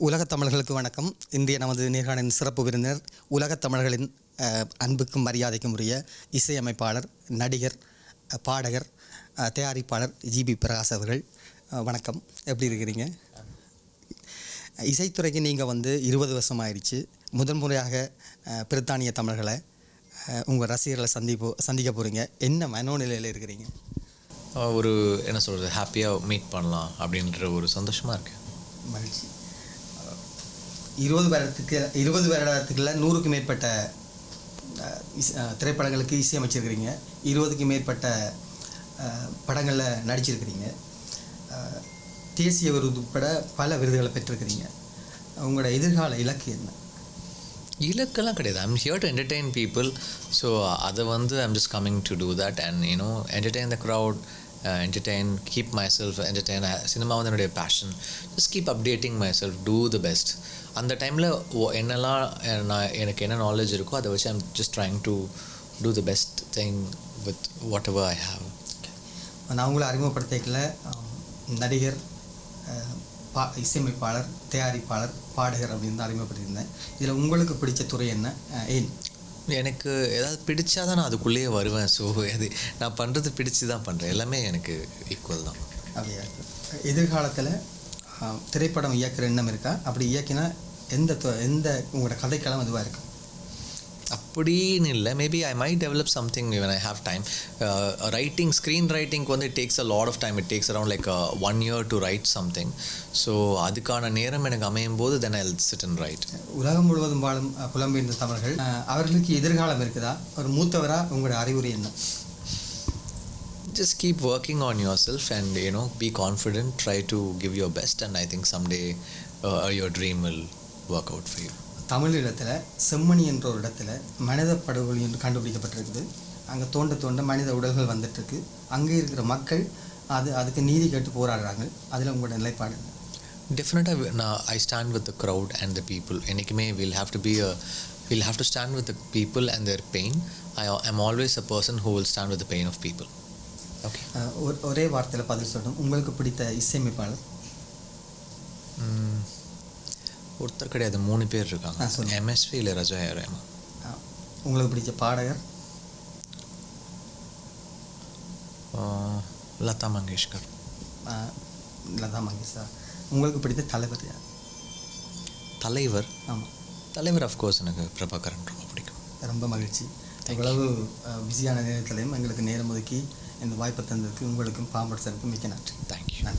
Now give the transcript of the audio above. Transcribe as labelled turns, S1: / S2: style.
S1: உலகத் தமிழர்களுக்கு வணக்கம். இன்றைய நமது நேர்காணலின் சிறப்பு விருந்தினர் உலகத் தமிழர்களின் அன்புக்கும் மரியாதைக்கும் உரிய இசையமைப்பாளர் நடிகர் பாடகர் தயாரிப்பாளர் ஜிபி பிரகாஷ் அவர்கள் வணக்கம். எப்படி இருக்கிறீங்க? இசைத்துறைக்கு நீங்கள் வந்து இருபது வருஷம் ஆயிடுச்சு முதன் முறையாக அஹ், பிரித்தானிய தமிழர்களை உங்கள் ரசிகர்களை சந்திப்போ சந்திக்க போகிறீங்க என்ன மனோநிலையில் இருக்கிறீங்க?
S2: ஒரு என்ன சொல்கிறது ஹாப்பியாக மீட் பண்ணலாம் அப்படின்ற ஒரு சந்தோஷமாக இருக்கு.
S1: மகிழ்ச்சி. இருபது வருடத்துக்கு இருபது வருடத்துக்குள்ள நூறுக்கு மேற்பட்ட திரைப்படங்களுக்கு இசையமைச்சிருக்கிறீங்க இருபதுக்கு மேற்பட்ட படங்களில் நடிச்சிருக்கிறீங்க. தேசிய விருது உட்பட பல விருதுகளை பெற்றிருக்கிறீங்க. உங்களோட எதிர்கால இலக்கு என்ன?
S2: இலக்கெல்லாம் கிடையாது. I'm here to entertain people so அதை வந்து I'm just coming to do that and you know entertain the crowd entertain keep my self entertain cinema வந்து என்னுடைய passion just keep updating my self to the best அந்த டைமில் என்னெல்லாம் நான் எனக்கு என்ன நாலேஜ் இருக்கோ அதை வச்சு I'm just trying to do the best thing with whatever I have
S1: நான் உங்களை அறிமுகப்படுத்திக்கல. நடிகர் பா இசையமைப்பாளர் தயாரிப்பாளர் பாடகர் அப்படின்னு தான் அறிமுகப்படுத்தியிருந்தேன். இதில் உங்களுக்கு பிடிச்ச துறை என்ன? ஏன்?
S2: எனக்கு ஏதாவது பிடிச்சா தான் நான் அதுக்குள்ளேயே வருவேன். ஸோ அது நான் பண்ணுறது பிடிச்சி தான் பண்ணுறேன் எல்லாமே எனக்கு ஈக்குவல் தான்.
S1: அப்படியா? எதிர்காலத்தில் திரைப்படம் இயக்குற எண்ணம் இருக்கா? அப்படி இயக்கினா எந்த எந்த உங்களோட கதைக்களம் அதுவாக இருக்கும்
S2: அப்படின்னு இல்லை. Maybe I might develop something when I have time writing screen ரைட்டிங்க்கு வந்து takes a lot of time it takes around like one year to write something so அதுக்கான நேரம் எனக்கு அமையும் போது then I sit and write
S1: உலகம் முழுவதும் வாழும் புலம்பெயர்ந்த தமிழர்கள் அவர்களுக்கு எதிர்காலம் இருக்குதா? ஒரு மூத்தவராக உங்களோட அறிவுரை என்ன?
S2: Just keep working on yourself and you know be confident. Try to give your best and i think someday uh, your dream will work out for you.
S1: தமிழீழத்தில் Semmani என்ற ஒரு இடத்துல மனித படுகொலை என்று கண்டுபிடிக்கப்பட்டிருக்குது. அங்கே தோண்ட தோண்ட மனித உடல்கள் வந்துட்டுருக்கு. அங்கே இருக்கிற மக்கள் அது அதுக்கு நீதி கேட்டு போராடுறாங்க. அதில் உங்களோட நிலைப்பாடு?
S2: டெஃபினட்டாக நான் I stand with the crowd and the people என்றைக்குமே will have to be a will have to stand with the people and their pain I I'm always a person who will stand with the pain of people okay
S1: ஒரே வார்த்தையில் பதில் சொல்லணும். உங்களுக்கு பிடித்த இசையமைப்பாளர்?
S2: ஒருத்தர் கிடையாது. மூணு பேர் இருக்காங்க. எம்எஸ்வி இல்லை ரஜா
S1: அஹ், உங்களுக்கு பிடிச்ச பாடகர்?
S2: லதா மங்கேஷ்கர்.
S1: லதா மங்கேஷ்கர். உங்களுக்கு பிடித்த தலைவர் யார்?
S2: தலைவர்?
S1: ஆமாம்
S2: தலைவர் அஃப்கோர்ஸ் எனக்கு பிரபாகரன் ரொம்ப பிடிக்கும்.
S1: ரொம்ப மகிழ்ச்சி. இவ்வளவு பிஸியான நேரத்திலையும் எங்களுக்கு நேரம் ஒதுக்கி இந்த வாய்ப்பை தந்ததுக்கு உங்களுக்கும் பாம்பரசருக்கும் மிக்க நன்றி.
S2: தேங்க்யூ